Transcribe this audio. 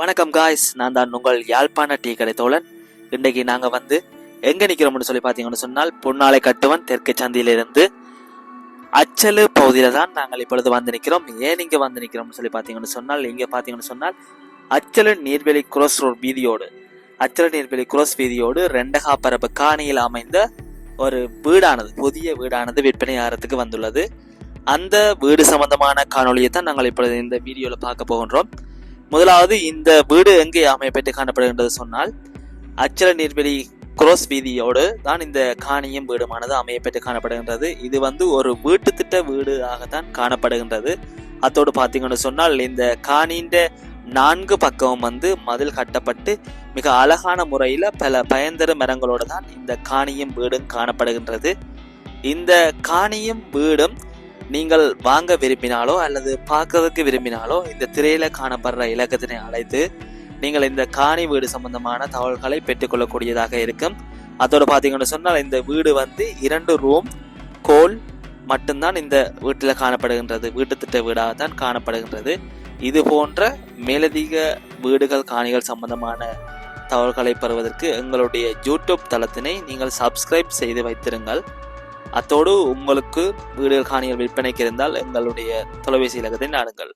வணக்கம் காய்ஸ் நான் தான் உங்கள் யாழ்ப்பாண டீ கடை தோழன். இன்றைக்கு நாங்கள் வந்து எங்கே நிற்கிறோம்னு சொல்லி பார்த்தீங்கன்னு சொன்னால் பொன்னாலை கட்டுவன் தெற்கு சந்தியிலிருந்து அச்சலு பகுதியில் தான் நாங்கள் இப்பொழுது வந்து நிற்கிறோம் ஏன் இங்கே வந்து நிற்கிறோம்னு சொல்லி பார்த்தீங்கன்னு சொன்னால் இங்கே பார்த்தீங்கன்னு சொன்னால் அச்சலு நீர்வெளி குரோஸ் ரோட் வீதியோடு அச்சலு நீர்வெளி குரோஸ் வீதியோடு ரெண்டகா பரப்பு காணியில் அமைந்த ஒரு வீடானது புதிய வீடானது விற்பனை ஆகிறதுக்கு வந்துள்ளது. அந்த வீடு சம்பந்தமான காணொளியை தான் நாங்கள் இப்பொழுது இந்த வீடியோவில் பார்க்க போகின்றோம். முதலாவது இந்த வீடு எங்கே அமையப்பட்டு காணப்படுகின்றது சொன்னால் அச்சல நீர்வெளி குரோஸ் வீதியோடு தான் இந்த காணியும் வீடுமானது அமையப்பட்டு காணப்படுகின்றது. இது வந்து ஒரு வீட்டு திட்ட வீடாகத்தான் காணப்படுகின்றது. அத்தோடு பார்த்தீங்கன்னு சொன்னால் இந்த காணின்ற நான்கு பக்கமும் வந்து மதில் கட்டப்பட்டு மிக அழகான முறையில் பல பயந்தரு மரங்களோடு தான் இந்த காணியும் வீடும் காணப்படுகின்றது. இந்த காணியும் வீடும் நீங்கள் வாங்க விரும்பினாலோ அல்லது பார்க்கறதுக்கு விரும்பினாலோ இந்த திரையில காணப்படுற இலக்கத்தினை அழைத்து நீங்கள் இந்த காணி வீடு சம்பந்தமான தகவல்களை பெற்றுக்கொள்ளக்கூடியதாக இருக்கும். அதோட பார்த்தீங்கன்னு சொன்னால் இந்த வீடு வந்து இரண்டு ரூம் கோல் மட்டும்தான் இந்த வீட்டில் காணப்படுகின்றது. வீட்டு திட்ட வீடாக தான் காணப்படுகின்றது. இது போன்ற மேலதிக வீடுகள் காணிகள் சம்பந்தமான தகவல்களை பெறுவதற்கு எங்களுடைய யூடியூப் தளத்தினை நீங்கள் சப்ஸ்கிரைப் செய்து வைத்திருங்கள். அத்தோடு உங்களுக்கு வீடு காணிகள் விற்பனைக்கு இருந்தால் எங்களுடைய தொலைபேசி இலக்கத்தை நாடுங்கள்.